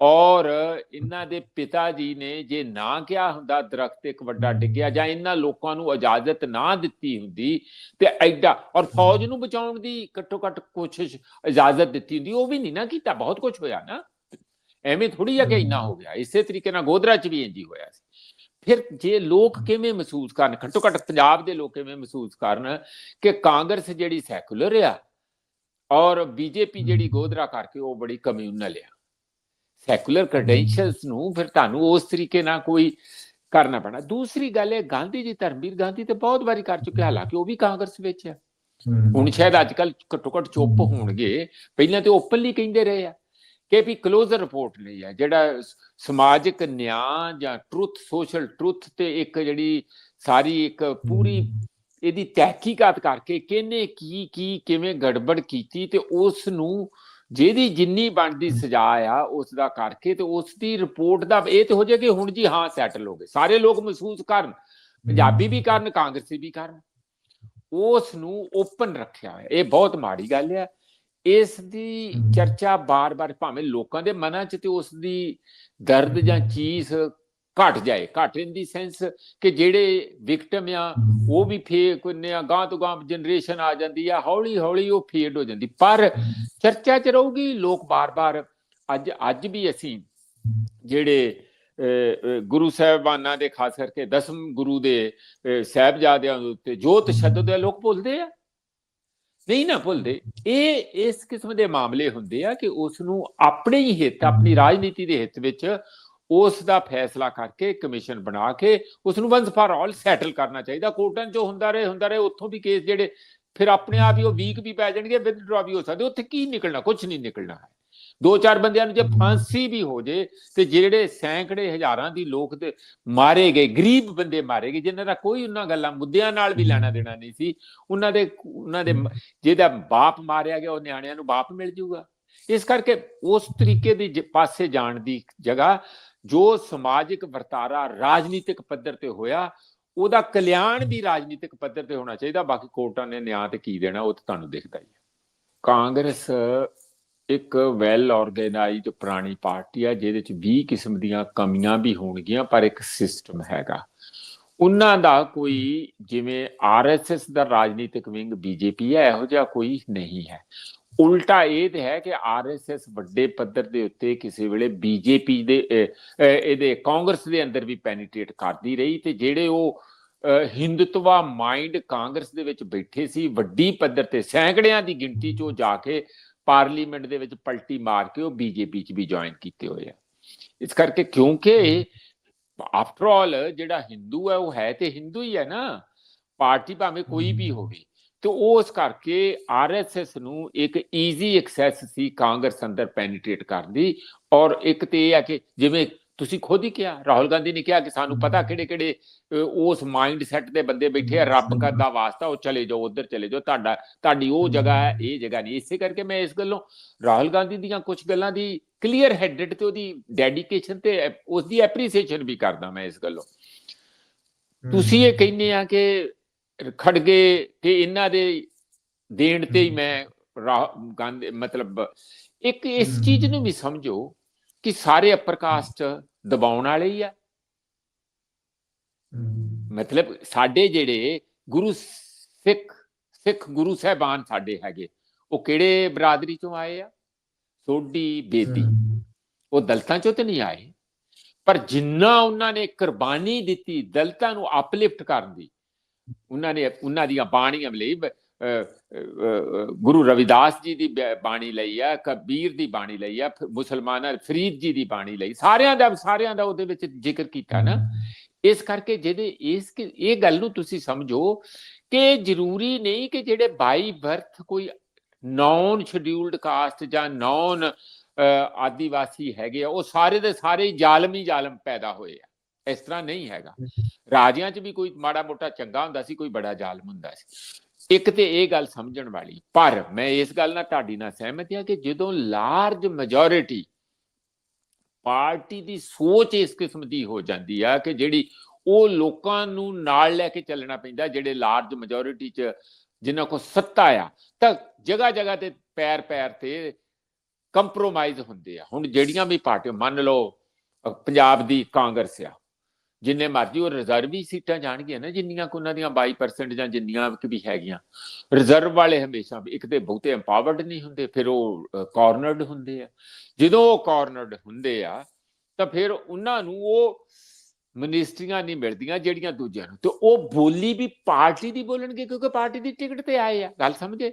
ਔਰ ਇਹਨਾਂ ਦੇ ਪਿਤਾ ਜੀ ਨੇ ਜੇ ਨਾ ਕਿਹਾ ਹੁੰਦਾ ਦਰਖਤ ਇੱਕ ਵੱਡਾ ਡਿੱਗਿਆ ਜਾਂ ਇਹਨਾਂ ਲੋਕਾਂ ਨੂੰ ਇਜਾਜ਼ਤ ਨਾ ਦਿੱਤੀ ਹੁੰਦੀ ਤੇ ਐਡਾ ਔਰ ਫੌਜ ਨੂੰ ਬਚਾਉਣ ਦੀ ਘੱਟੋ ਘੱਟ ਕੋਸ਼ਿਸ਼ ਇਜਾਜ਼ਤ ਦਿੱਤੀ ਹੁੰਦੀ ਉਹ ਵੀ ਨਹੀਂ ਨਾ ਕੀਤਾ ਬਹੁਤ ਕੁਝ ਹੋਇਆ ਨਾ। ਐਵੇਂ ਥੋੜੀ ਆ ਕਿ ਇੰਨਾ ਹੋ ਗਿਆ ਇਸੇ ਤਰੀਕੇ ਨਾਲ ਗੋਦਰਾ ਚ ਵੀ ਇੰਜ ਹੀ ਹੋਇਆ ਸੀ। ਫਿਰ ਜੇ ਲੋਕ ਕਿਵੇਂ ਮਹਿਸੂਸ ਕਰਨ ਘੱਟੋ ਘੱਟ ਪੰਜਾਬ ਦੇ ਲੋਕ ਕਿਵੇਂ ਮਹਿਸੂਸ ਕਰਨ ਕਿ ਕਾਂਗਰਸ ਜਿਹੜੀ ਸੈਕੂਲਰ ਆ ਔਰ ਬੀਜੇਪੀ ਜਿਹੜੀ ਗੋਦਰਾ ਕਰਕੇ ਉਹ ਬੜੀ ਕਮਿਊਨਲ ਆ। ਸੈਕੂਲਰ ਕ੍ਰੈਡੈਂਸ਼ੀਅਲਸ ਨੂੰ ਫਿਰ ਤੁਹਾਨੂੰ ਉਸ ਤਰੀਕੇ ਨਾਲ ਕੋਈ ਕਰਨਾ ਪੈਣਾ। ਦੂਸਰੀ ਗੱਲ ਹੈ ਗਾਂਧੀ ਜੀ ਧਰਮਵੀਰ ਗਾਂਧੀ ਤੇ ਬਹੁਤ ਵਾਰੀ ਕਰ ਚੁੱਕੇ ਹਾਲਾਂਕਿ ਉਹ ਵੀ ਕਾਂਗਰਸ ਵਿੱਚ ਹੈ। ਹੁਣ ਸ਼ਾਇਦ ਅੱਜ ਕੱਲ ਘੱਟੋ ਘੱਟ ਚੁੱਪ ਹੋਣਗੇ। ਪਹਿਲਾਂ ਤੇ ਓਪਨਲੀ ਕਹਿੰਦੇ ਰਹੇ ਆ। ਕਿ ਵੀ ਕਲੋਜ਼ਰ ਰਿਪੋਰਟ ਨਹੀਂ ਹੈ ਜਿਹੜਾ ਸਮਾਜਿਕ ਨਿਆਂ ਜਾਂ ਟਰੁੱਥ ਸੋਸ਼ਲ ਟਰੁੱਥ ਤੇ ਇੱਕ ਜਿਹੜੀ ਸਾਰੀ ਇੱਕ ਪੂਰੀ ਇਹਦੀ ਤਹਿਕੀਕਾਤ ਕਰਕੇ ਕਿਹਨੇ ਕੀ ਕੀ ਕਿਵੇਂ ਗੜਬੜ ਕੀਤੀ ਤੇ ਉਸ ਨੂੰ ਜਿਹਦੀ ਜਿੰਨੀ ਬਣਦੀ ਸਜ਼ਾ ਆ ਉਸ ਦਾ ਕਰਕੇ ਤੇ ਉਸ ਦੀ ਰਿਪੋਰਟ ਦਾ ਇਹ ਤੇ ਹੋ ਜਾਏ ਕਿ ਹੁਣ ਜੀ ਹਾਂ ਸੈਟਲ ਹੋ ਗਏ। ਸਾਰੇ ਲੋਕ ਮਹਿਸੂਸ ਕਰਨ ਪੰਜਾਬੀ ਵੀ ਕਰਨ ਕਾਂਗਰਸੀ ਵੀ ਕਰਨ। ਉਸ ਨੂੰ ਓਪਨ ਰੱਖਿਆ ਹੋਇਆ। ਇਹ ਬਹੁਤ ਮਾੜੀ ਗੱਲ ਹੈ ਇਸ ਦੀ ਚਰਚਾ ਬਾਰ-ਬਾਰ ਭਾਵੇਂ ਲੋਕਾਂ ਦੇ ਮਨਾਂ 'ਚ ਤੇ ਉਸ ਦੀ ਦਰਦ ਜਾਂ ਚੀਜ਼ ਘਟ ਜਾਏ ਘਟ ਇਨ ਦੀ ਸੈਂਸ ਕਿ ਜਿਹੜੇ ਵਿਕਟਮ ਆ ਉਹ ਵੀ ਫੇ ਕੋਈ ਆ ਗਾਂ ਤੋਂ ਗਾਂ ਜਨਰੇਸ਼ਨ ਆ ਜਾਂਦੀ ਆ ਹੌਲੀ ਹੌਲੀ ਉਹ ਫੇਡ ਹੋ ਜਾਂਦੀ। ਪਰ ਚਰਚਾ 'ਚ ਰਹੂਗੀ ਲੋਕ ਬਾਰ-ਬਾਰ ਅੱਜ ਅੱਜ ਵੀ ਅਸੀਂ ਜਿਹੜੇ ਗੁਰੂ ਸਾਹਿਬਾਨਾਂ ਦੇ ਖਾਸ ਕਰਕੇ ਦਸਮ ਗੁਰੂ ਦੇ ਸਹਿਬਜ਼ਾਦਿਆਂ ਦੇ ਉੱਤੇ ਜੋ ਤਸ਼ੱਦਦ ਲੋਕ ਭੁੱਲਦੇ ਆ। ਨਹੀਂ ਨਾ ਭੁੱਲਦੇ। ਇਹ ਇਸ ਕਿਸਮ ਦੇ ਮਾਮਲੇ ਹੁੰਦੇ ਆ ਕਿ ਉਸ ਨੂੰ ਆਪਣੇ ਹੀ ਹਿੱਤ, ਆਪਣੀ ਰਾਜਨੀਤੀ ਦੇ ਹਿੱਤ ਵਿੱਚ ਉਸ ਦਾ ਫੈਸਲਾ ਕਰਕੇ ਕਮਿਸ਼ਨ ਬਣਾ ਕੇ ਉਸ ਨੂੰ ਵਨਸ ਫਾਰ ਆਲ ਸੈਟਲ ਕਰਨਾ ਚਾਹੀਦਾ। ਕੋਰਟਾਂ 'ਚ ਹੁੰਦਾ ਰਹੇ ਹੁੰਦਾ ਰਹੇ, ਉੱਥੋਂ ਵੀ ਕੇਸ ਜਿਹੜੇ ਫਿਰ ਆਪਣੇ ਆਪ ਹੀ ਉਹ ਵੀਕ ਵੀ ਪੈ ਜਾਣਗੇ ਵਿਦਡਰਾ ਵੀ ਹੋ ਸਕਦੇ, ਉੱਥੇ ਕੀ ਨਿਕਲਣਾ? ਕੁਝ ਨਹੀਂ ਨਿਕਲਣਾ। ਹੈ ਦੋ ਚਾਰ ਬੰਦਿਆਂ ਨੂੰ ਜੇ ਫਾਂਸੀ ਵੀ ਹੋ ਜੇ ਤੇ ਜਿਹੜੇ ਸੈਂਕੜੇ ਹਜ਼ਾਰਾਂ ਦੀ ਲੋਕ ਤੇ ਮਾਰੇ ਗਏ ਗਰੀਬ ਬੰਦੇ ਮਾਰੇ ਗਏ ਜਿਨ੍ਹਾਂ ਦਾ ਕੋਈ ਉਹਨਾਂ ਗੱਲਾਂ ਮੁੱਦਿਆਂ ਨਾਲ ਵੀ ਲੈਣਾ ਦੇਣਾ ਨਹੀਂ ਸੀ ਉਹਨਾਂ ਦੇ ਉਹਨਾਂ ਦੇ ਜਿਹਦਾ ਬਾਪ ਮਾਰਿਆ ਗਿਆ ਉਹ ਨਿਆਣਿਆਂ ਨੂੰ ਬਾਪ ਮਿਲ ਜੂਗਾ। ਇਸ ਕਰਕੇ ਉਸ ਤਰੀਕੇ ਦੀ ਪਾਸੇ ਜਾਣ ਦੀ ਜਗ੍ਹਾ ਜੋ ਸਮਾਜਿਕ ਵਰਤਾਰਾ ਰਾਜਨੀਤਿਕ ਪੱਧਰ ਤੇ ਹੋਇਆ ਉਹਦਾ ਕਲਿਆਣ ਵੀ ਰਾਜਨੀਤਿਕ ਪੱਧਰ ਤੇ ਹੋਣਾ ਚਾਹੀਦਾ। ਬਾਕੀ ਕੋਰਟਾਂ ਨੇ ਨਿਆਂ ਤੇ ਕੀ ਦੇਣਾ ਉਹ ਤਾਂ ਤੁਹਾਨੂੰ ਦਿਖਦਾ ਹੀ ਹੈ। ਕਾਂਗਰਸ ਇੱਕ ਵੈਲ ਆਰਗੇਨਾਈਜ਼ਡ ਪੁਰਾਣੀ ਪਾਰਟੀ ਹੈ ਜਿਹਦੇ ਵਿੱਚ 20 ਕਿਸਮ ਦੀਆਂ ਕਮੀਆਂ ਵੀ ਹੋਣਗੀਆਂ, ਪਰ ਇੱਕ ਸਿਸਟਮ ਹੈਗਾ। ਉਹਨਾਂ ਦਾ ਕੋਈ ਜਿਵੇਂ ਆਰਐਸਐਸ ਦਾ ਰਾਜਨੀਤਿਕ ਵਿੰਗ ਬੀਜੇਪੀ ਹੈ ਇਹੋ ਜਿਹਾ ਕੋਈ ਨਹੀਂ ਹੈ। ਉਲਟਾ ਇਹ ਤੇ ਹੈ ਕਿ ਆਰਐਸਐਸ ਵੱਡੇ ਪੱਧਰ ਦੇ ਉੱਤੇ ਕਿਸੇ ਵੇਲੇ ਬੀਜੇਪੀ ਦੇ ਇਹਦੇ ਕਾਂਗਰਸ ਦੇ ਅੰਦਰ ਵੀ ਪੈਨੀਟ੍ਰੇਟ ਕਰਦੀ ਰਹੀ ਤੇ ਜਿਹੜੇ ਉਹ ਹਿੰਦੁਤਵਾ ਮਾਈਂਡ ਕਾਂਗਰਸ ਦੇ ਵਿੱਚ ਬੈਠੇ ਸੀ, ਵੱਡੀ ਪੱਧਰ ਤੇ ਸੈਂਕੜਿਆਂ ਦੀ ਗਿਣਤੀ 'ਚ ਉਹ ਜਾ ਕੇ ਪਾਰਲੀਮੈਂਟ ਦੇ ਵਿੱਚ ਪਲਟੀ ਮਾਰ ਕੇ ਉਹ ਬੀਜੇਪੀ 'ਚ ਵੀ ਜੁਆਇਨ ਕੀਤੇ ਹੋਏ ਆ। ਇਸ ਕਰਕੇ ਕਿਉਂਕਿ ਆਫਟਰ ਆਲ ਜਿਹੜਾ ਹਿੰਦੂ ਹੈ ਉਹ ਹੈ ਤੇ ਹਿੰਦੂ ਹੀ ਹੈ ਨਾ। ਪਾਰਟੀ ਭਾਵੇਂ ਕੋਈ ਵੀ ਹੋਵੇ। ਤੇ ਉਸ ਕਰਕੇ ਆਰਐਸਐਸ ਨੂੰ ਇੱਕ ਈਜ਼ੀ ਐਕਸੈਸ ਸੀ ਕਾਂਗਰਸ ਅੰਦਰ ਪੈਨੀਟ੍ਰੇਟ ਕਰਨ ਦੀ। ਔਰ ਇੱਕ ਤੇ ਇਹ ਹੈ ਕਿ ਜਿਵੇਂ ਤੁਸੀਂ ਖੁਦ ਹੀ ਕਿਹਾ ਰਾਹੁਲ ਗਾਂਧੀ ਨੇ ਕਿਹਾ ਕਿ ਸਾਨੂੰ ਪਤਾ ਕਿਹੜੇ ਕਿਹੜੇ ਉਸ ਮਾਈਂਡ ਸੈਟ ਦੇ ਬੰਦੇ ਬੈਠੇ ਆ ਰੱਬ ਦਾ ਵਾਸਤਾ ਉਹ ਚਲੇ ਜਾਓ ਉਧਰ ਚਲੇ ਜਾਓ ਤੁਹਾਡਾ ਤੁਹਾਡੀ ਉਹ ਜਗ੍ਹਾ ਹੈ ਇਹ ਜਗ੍ਹਾ ਨਹੀਂ। ਇਸੇ ਕਰਕੇ ਮੈਂ ਇਸ ਗੱਲੋਂ ਰਾਹੁਲ ਗਾਂਧੀ ਦੀਆਂ ਕੁਝ ਗੱਲਾਂ ਦੀ ਕਲੀਅਰ ਹੈਡਡ ਤੇ ਉਹਦੀ ਡੈਡੀਕੇਸ਼ਨ ਤੇ ਉਸ ਦੀ ਐਪਰੀਸੀਏਸ਼ਨ ਵੀ ਕਰਦਾ ਮੈਂ ਇਸ ਗੱਲੋਂ। ਤੁਸੀਂ ਇਹ ਕਹਿੰਦੇ ਆ ਕਿ ਖੜਗੇ ਕਿ ਇਹਨਾਂ ਦੇ ਦੇਣ ਤੇ ਹੀ ਮੈਂ ਗਾਂਧੀ ਮਤਲਬ ਇੱਕ ਇਸ ਚੀਜ਼ ਨੂੰ ਵੀ ਸਮਝੋ ਕਿ ਸਾਰੇ ਅਪਰ ਕਾਸਟ ਦਬਾਉਣ ਵਾਲੇ ਹੀ ਆ। ਮਤਲਬ ਸਾਡੇ ਜਿਹੜੇ ਗੁਰੂ ਸਿੱਖ ਸਿੱਖ ਗੁਰੂ ਸਾਹਿਬਾਨ ਸਾਡੇ ਹੈਗੇ ਉਹ ਕਿਹੜੇ ਬਰਾਦਰੀ ਚੋਂ ਆਏ ਆ? ਸੋਢੀ ਬੇਦੀ। ਉਹ ਦਲਤਾਂ ਚੋਂ ਤੇ ਨਹੀਂ ਆਏ। ਪਰ ਜਿੰਨਾ ਉਹਨਾਂ ਨੇ ਕੁਰਬਾਨੀ ਦਿੱਤੀ ਦਲਤਾਂ ਨੂੰ ਅਪਲਿਫਟ ਕਰਨ ਦੀ ਉਹਨਾਂ ਨੇ ਉਹਨਾਂ ਦੀਆਂ ਬਾਣੀਆਂ ਲਈ ਗੁਰੂ ਰਵਿਦਾਸ ਜੀ ਦੀ ਬਾਣੀ ਲਈ ਆ ਕਬੀਰ ਦੀ ਬਾਣੀ ਲਈ ਆ ਮੁਸਲਮਾਨਾਂ ਫਰੀਦ ਜੀ ਦੀ ਬਾਣੀ ਲਈ ਸਾਰਿਆਂ ਦਾ ਸਾਰਿਆਂ ਦਾ ਉਹਦੇ ਵਿੱਚ ਜ਼ਿਕਰ ਕੀਤਾ ਨਾ। ਇਸ ਕਰਕੇ ਜਿਹਦੇ ਇਸ ਇਹ ਗੱਲ ਨੂੰ ਤੁਸੀਂ ਸਮਝੋ ਕਿ ਜ਼ਰੂਰੀ ਨਹੀਂ ਕਿ ਜਿਹੜੇ ਬਾਈ ਬਰਥ ਕੋਈ ਨੌਨ ਸ਼ਡਿਊਲਡ ਕਾਸਟ ਜਾਂ ਨੌਨ ਆਦੀਵਾਸੀ ਹੈਗੇ ਆ ਉਹ ਸਾਰੇ ਦੇ ਸਾਰੇ ਜ਼ਾਲਮੀ ਜ਼ਾਲਮ ਪੈਦਾ ਹੋਏ ਆ। ਇਸ ਤਰ੍ਹਾਂ ਨਹੀਂ ਹੈਗਾ। ਰਾਜਿਆਂ 'ਚ ਵੀ ਕੋਈ ਮਾੜਾ ਮੋਟਾ ਚੰਗਾ ਹੁੰਦਾ ਸੀ ਕੋਈ ਬੜਾ ਜ਼ਾਲਮ ਹੁੰਦਾ ਸੀ। ਇੱਕ ਤੇ ਇਹ ਗੱਲ ਸਮਝਣ ਵਾਲੀ, ਪਰ ਮੈਂ ਇਸ ਗੱਲ ਨਾਲ ਤੁਹਾਡੀ ਨਾਲ ਸਹਿਮਤ ਹਾਂ ਕਿ ਜਦੋਂ ਲਾਰਜ ਮੈਜੋਰਿਟੀ ਪਾਰਟੀ ਦੀ ਸੋਚ ਇਸ ਕਿਸਮ ਦੀ ਹੋ ਜਾਂਦੀ ਆ ਕਿ ਜਿਹੜੀ ਉਹ ਲੋਕਾਂ ਨੂੰ ਨਾਲ ਲੈ ਕੇ ਚੱਲਣਾ ਪੈਂਦਾ, ਜਿਹੜੇ ਲਾਰਜ ਮੈਜੋਰਿਟੀ 'ਚ ਜਿਨ੍ਹਾਂ ਕੋ ਸੱਤਾ ਆ, ਤਾਂ ਜਗ੍ਹਾ ਜਗ੍ਹਾ ਤੇ ਪੈਰ ਪੈਰ ਤੇ ਕੰਪਰੋਮਾਈਜ਼ ਹੁੰਦੇ ਆ। ਹੁਣ ਜਿਹੜੀਆਂ ਵੀ ਪਾਰਟੀਆਂ, ਮੰਨ ਲਓ ਪੰਜਾਬ ਦੀ ਕਾਂਗਰਸ ਆ ਜਿੰਨੇ ਮਰਜ਼ੀ ਉਹ ਰਿਜ਼ਰਵੀ ਸੀਟਾਂ ਜਾਣਗੀਆਂ ਨਾ ਜਿੰਨੀਆਂ ਕੋ ਉਹਨਾਂ ਦੀਆਂ 22% ਜਾਂ ਜਿੰਨੀਆਂ ਕਿ ਵੀ ਹੈਗੀਆਂ। ਰਿਜ਼ਰਵ ਵਾਲੇ ਹਮੇਸ਼ਾ ਇੱਕ ਤੇ ਬਹੁਤੇ ਐਮਪਾਵਰਡ ਨਹੀਂ ਹੁੰਦੇ ਫਿਰ ਉਹ ਕਾਰਨਰਡ ਹੁੰਦੇ ਆ। ਜਦੋਂ ਉਹ ਕਾਰਨਰਡ ਹੁੰਦੇ ਆ ਤਾਂ ਫਿਰ ਉਹਨਾਂ ਨੂੰ ਉਹ ਮਿਨਿਸਟਰੀਆਂ ਨਹੀਂ ਮਿਲਦੀਆਂ ਜਿਹੜੀਆਂ ਦੂਜਿਆਂ ਨੂੰ। ਤੇ ਉਹ ਬੋਲੀ ਵੀ ਪਾਰਟੀ ਦੀ ਬੋਲਣਗੇ ਕਿਉਂਕਿ ਪਾਰਟੀ ਦੀ ਟਿਕਟ ਤੇ ਆਏ ਆ। ਗੱਲ ਸਮਝੇ?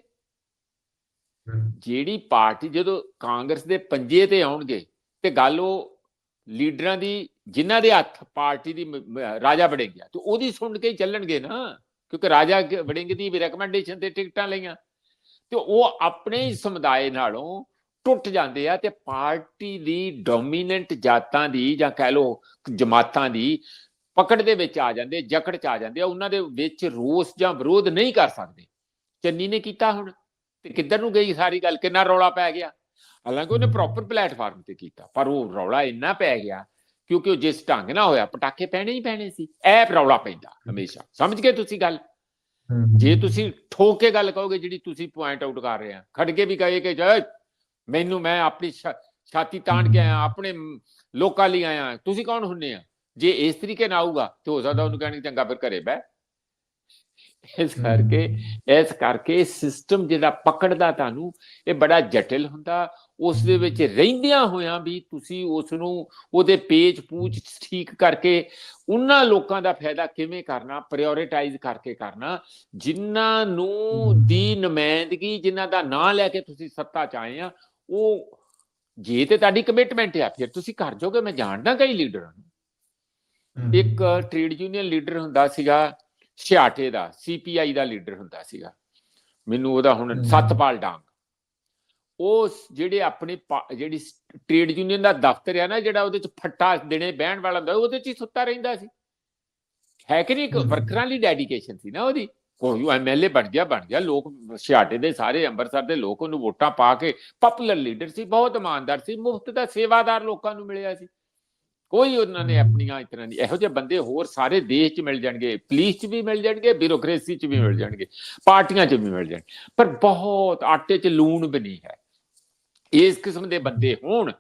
ਜਿਹੜੀ ਪਾਰਟੀ ਜਦੋਂ ਕਾਂਗਰਸ ਦੇ ਪੰਜੇ ਤੇ ਆਉਣਗੇ ਤੇ ਗੱਲ ਉਹ ਲੀਡਰਾਂ ਦੀ, ਜਿਨ੍ਹਾਂ ਦੇ ਹੱਥ ਪਾਰਟੀ ਦੀ ਰਾਜਾ ਬੜੇਗਾ ਤੇ ਉਹਦੀ ਸੁਣ ਕੇ ਹੀ ਚੱਲਣਗੇ ਨਾ, ਕਿਉਂਕਿ ਰਾਜਾ ਬੜੇਗੇ ਦੀ ਵੀ ਰეკਮੈਂਡੇਸ਼ਨ ਤੇ ਟਿਕਟਾਂ ਲਈਆਂ। ਤੇ ਉਹ ਆਪਣੇ ਹੀ ਸਮੁਦਾਇ ਨਾਲੋਂ ਟੁੱਟ ਜਾਂਦੇ ਆ, ਤੇ ਪਾਰਟੀ ਦੀ ਡੋਮੀਨੈਂਟ ਜਾਤਾਂ ਦੀ ਜਾਂ ਕਹਿ ਲੋ ਜਮਾਤਾਂ ਦੀ ਪਕੜ ਦੇ ਵਿੱਚ ਆ ਜਾਂਦੇ, ਜਕੜ ਚ ਆ ਜਾਂਦੇ ਆ, ਉਹਨਾਂ ਦੇ ਵਿੱਚ ਰੋਸ ਜਾਂ ਵਿਰੋਧ ਨਹੀਂ ਕਰ ਸਕਦੇ। ਚੰਨੀ ਨੇ ਕੀਤਾ ਹੁਣ, ਤੇ ਕਿੱਧਰ ਨੂੰ ਗਈ ਸਾਰੀ ਗੱਲ? ਕਿੰਨਾ ਰੌਲਾ ਪੈ ਗਿਆ? ਹਾਲਾਂਕਿ ਉਹਨੇ ਪ੍ਰੋਪਰ ਪਲੇਟਫਾਰਮ ਤੇ ਕੀਤਾ ਪਰ ਉਹ ਰੌਲਾ ਇੰਨਾ ਪੈ ਗਿਆ ਕਿਉਂਕਿ ਉਹ ਜਿਸ ਢੰਗ ਨਾਲ ਹੋਇਆ ਪਟਾਕੇ ਪੈਣੇ ਹੀ ਪੈਣੇ ਸੀ ਐ ਰੌਲਾ ਪੈਂਦਾ ਹਮੇਸ਼ਾ ਸਮਝ ਗਏ ਤੁਸੀਂ ਗੱਲ? ਜੇ ਤੁਸੀਂ ਠੋਕ ਕੇ ਗੱਲ ਕਹੋਗੇ ਜਿਹੜੀ ਤੁਸੀਂ ਪੁਆਇੰਟ ਆਊਟ ਕਰ ਰਹੇ ਆ ਖੜ ਕੇ ਵੀ ਕਹੇ ਕਿ ਜੈ ਮੈਨੂੰ ਮੈਂ ਆਪਣੀ ਛਾਤੀ ਤਾਣ ਕੇ ਆਇਆ ਆਪਣੇ ਲੋਕਾਂ ਲਈ ਆਇਆ ਤੁਸੀਂ ਕੌਣ ਹੁੰਨੇ ਆ? ਜੇ ਇਸ ਤਰੀਕੇ ਨਾਲ ਆਊਗਾ ਤੇ ਹੋ ਸਕਦਾ ਉਹਨੂੰ ਕਹਿਣੀ ਚੰਗਾ ਫਿਰ ਘਰੇ ਬੈ ਇਸ ਕਰਕੇ ਇਸ ਕਰਕੇ ਸਿਸਟਮ ਜਿਹੜਾ ਪਕੜਦਾ ਤੁਹਾਨੂੰ ਇਹ ਬੜਾ ਜਟਿਲ ਹੁੰਦਾ ਉਸ ਦੇ ਵਿੱਚ ਰਹਿੰਦਿਆਂ ਹੋਇਆਂ ਵੀ ਤੁਸੀਂ ਉਸ ਨੂੰ ਉਹਦੇ ਪੇਜ ਪੂਛ ਠੀਕ ਕਰਕੇ ਉਹਨਾਂ ਲੋਕਾਂ ਦਾ ਫਾਇਦਾ ਕਿਵੇਂ ਕਰਨਾ ਪ੍ਰਾਇੋਰਟਾਈਜ਼ ਕਰਕੇ ਕਰਨਾ ਜਿਨ੍ਹਾਂ ਨੂੰ ਦੀ ਨੁਮਾਇੰਦਗੀ ਜਿਨ੍ਹਾਂ ਦਾ ਨਾਂ ਲੈ ਕੇ ਤੁਸੀਂ ਸੱਤਾ ਚ ਆਏ ਆ ਉਹ ਜੇ ਤੇ ਤੁਹਾਡੀ ਕਮਿਟਮੈਂਟ ਆ ਫਿਰ ਤੁਸੀਂ ਕਰ ਜੋਗੇ ਮੈਂ ਜਾਣਦਾ ਕਈ ਲੀਡਰਾਂ ਨੂੰ। ਇੱਕ ਟ੍ਰੇਡ ਯੂਨੀਅਨ ਲੀਡਰ ਹੁੰਦਾ ਸੀਗਾ ਛਿਆਟੇ ਦਾ ਸੀਪੀਆਈ ਦਾ ਲੀਡਰ ਹੁੰਦਾ ਸੀਗਾ। ਮੈਨੂੰ ਉਹਦਾ ਹੁਣ ਸਤਪਾਲ ਡਾਂਗ। ਉਹ ਜਿਹੜੇ ਆਪਣੇ ਜਿਹੜੀ ਟ੍ਰੇਡ ਯੂਨੀਅਨ ਦਾ ਦਫ਼ਤਰ ਹੈ ਨਾ ਜਿਹੜਾ ਉਹਦੇ ਚ ਫੱਟਾ ਦੇਣੇ ਬਹਿਣ ਵਾਲਾ ਹੁੰਦਾ ਉਹਦੇ ਚ ਹੀ ਸੁੱਤਾ ਰਹਿੰਦਾ ਸੀ। ਹੈ ਕਿ ਨਹੀਂ? ਵਰਕਰਾਂ ਲਈ ਡੈਡੀਕੇਸ਼ਨ ਸੀ ਨਾ ਉਹਦੀ। ਕੋਈ ਐਮਐਲਏ ਬਣ ਗਿਆ ਬਣ ਗਿਆ ਲੋਕ ਛਿਆਟੇ ਦੇ ਸਾਰੇ ਅੰਮ੍ਰਿਤਸਰ ਦੇ ਲੋਕ ਉਹਨੂੰ ਵੋਟਾਂ ਪਾ ਕੇ ਪਪੂਲਰ ਲੀਡਰ ਸੀ ਬਹੁਤ ਇਮਾਨਦਾਰ ਸੀ ਮੁਫਤ ਦਾ ਸੇਵਾਦਾਰ ਲੋਕਾਂ ਨੂੰ ਮਿਲਿਆ ਸੀ। ਕੋਈ ਉਹਨਾਂ ਨੇ ਆਪਣੀਆਂ ਇਤਨਾ ਨਹੀਂ ਇਹੋ ਜਿਹੇ ਬੰਦੇ ਹੋਰ ਸਾਰੇ ਦੇਸ਼ 'ਚ ਮਿਲ ਜਾਣਗੇ ਪੁਲਿਸ 'ਚ ਵੀ ਮਿਲ ਜਾਣਗੇ ਬਿਊਰੋਕ੍ਰੇਸੀ 'ਚ ਵੀ ਮਿਲ ਜਾਣਗੇ ਪਾਰਟੀਆਂ 'ਚ ਵੀ ਮਿਲ ਜਾਣ। ਪਰ ਬਹੁਤ ਆਟੇ 'ਚ ਲੂਣ ਵੀ ਨਹੀਂ ਹੈ। ਇਸ ਕਿਸਮ ਦੇ ਬੰਦੇ ਹੋਣ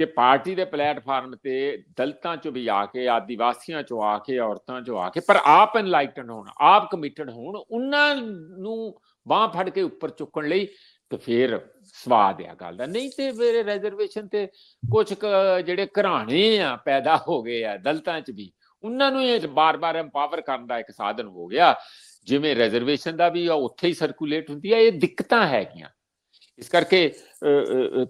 ਕਿ ਪਾਰਟੀ ਦੇ ਪਲੇਟਫਾਰਮ ਤੇ ਦਲਤਾਂ 'ਚੋਂ ਵੀ ਆ ਕੇ, ਆਦੀਵਾਸੀਆਂ 'ਚੋਂ ਆ ਕੇ, ਔਰਤਾਂ 'ਚੋਂ ਆ ਕੇ, ਪਰ ਆਪ ਐਨਲਾਈਟਨ ਹੋਣ, ਆਪ ਕਮਿਟਡ ਹੋਣ, ਉਹਨਾਂ ਨੂੰ ਬਾਹ ਫੜ ਕੇ ਉੱਪਰ ਚੁੱਕਣ ਲਈ ਤੇ ਫਿਰ ਸਵਾਦ ਆ ਗੱਲ ਦਾ। ਨਹੀਂ ਤੇ ਮੇਰੇ ਰਿਜ਼ਰਵੇਸ਼ਨ ਤੇ ਕੁਝ ਜਿਹੜੇ ਘਰਾਣੇ ਆ, ਪੈਦਾ ਹੋ ਗਏ ਆ ਦਲਤਾਂ 'ਚ ਵੀ, ਉਹਨਾਂ ਨੂੰ ਇਹ ਬਾਰ-ਬਾਰ ਐਮਪਾਵਰ ਕਰਨ ਦਾ ਇੱਕ ਸਾਧਨ ਹੋ ਗਿਆ। ਜਿਵੇਂ ਰਿਜ਼ਰਵੇਸ਼ਨ ਦਾ ਵੀ ਉੱਥੇ ਹੀ ਸਰਕੂਲੇਟ ਹੁੰਦੀ ਆ, ਇਹ ਦਿੱਕਤਾਂ ਹੈਗੀਆਂ। ਇਸ ਕਰਕੇ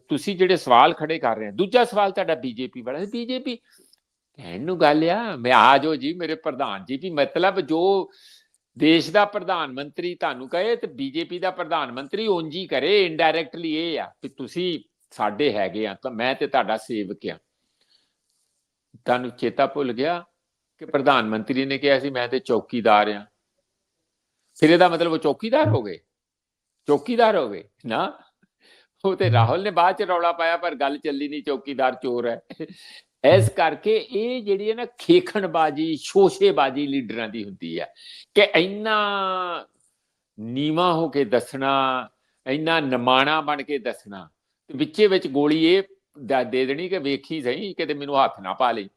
ਤੁਸੀਂ ਜਿਹੜੇ ਸਵਾਲ ਖੜੇ ਕਰ ਰਹੇ ਹੋ, ਦੂਜਾ ਸਵਾਲ ਤੁਹਾਡਾ ਬੀਜੇਪੀ ਵਾਲਾ, ਬੀਜੇਪੀ ਕਹਿਣ ਨੂੰ ਗੱਲ ਆ, ਮੈਂ ਆ ਜੋ ਜੀ, ਮੇਰੇ ਪ੍ਰਧਾਨ ਜੀ, ਵੀ ਮਤਲਬ ਜੋ ਦੇਸ਼ ਦਾ ਪ੍ਰਧਾਨ ਮੰਤਰੀ ਤੁਹਾਨੂੰ ਕਹੇ ਤੇ ਬੀਜੇਪੀ ਦਾ ਪ੍ਰਧਾਨ ਮੰਤਰੀ ਉਂਝ ਕਰੇ ਇਨਡਾਇਰੈਕਟਲੀ ਇਹ ਆ ਕਿ ਤੁਸੀਂ ਸਾਡੇ ਹੈਗੇ ਆ, ਤਾਂ ਮੈਂ ਤੇ ਤੁਹਾਡਾ ਸੇਵਕ ਆ। ਤੁਹਾਨੂੰ ਚੇਤਾ ਭੁੱਲ ਗਿਆ ਕਿ ਪ੍ਰਧਾਨ ਮੰਤਰੀ ਨੇ ਕਿਹਾ ਸੀ, ਮੈਂ ਤੇ ਚੌਕੀਦਾਰ ਆ। ਫਿਰ ਇਹਦਾ ਮਤਲਬ ਉਹ ਚੌਕੀਦਾਰ ਹੋ ਗਏ? ਚੌਕੀਦਾਰ ਹੋ ਗਏ, ਨਾ? ਉਹ ਤੇ ਰਾਹੁਲ ਨੇ ਬਾਅਦ ਚ ਰੌਲਾ ਪਾਇਆ, ਪਰ ਗੱਲ ਚੱਲੀ ਨਹੀਂ, ਚੌਕੀਦਾਰ ਚੋਰ ਹੈ। ਇਸ ਕਰਕੇ ਇਹ ਜਿਹੜੀ ਹੈ ਨਾ ਖੇਖਣਬਾਜੀ, ਸ਼ੋਸ਼ੇਬਾਜੀ ਲੀਡਰਾਂ ਦੀ ਹੁੰਦੀ ਹੈ ਕਿ ਇੰਨਾ ਨੀਵਾ ਹੋ ਕੇ ਦੱਸਣਾ, ਇੰਨਾ ਨਮਾਣਾ ਬਣ ਕੇ ਦੱਸਣਾ, ਤੇ ਵਿੱਚੇ ਵਿੱਚ ਗੋਲੀ ਇਹ ਦ- ਦੇ ਦੇਣੀ ਕਿ ਵੇਖੀ ਸਹੀ ਕਿਤੇ ਮੈਨੂੰ ਹੱਥ ਨਾ ਪਾ ਲਈ।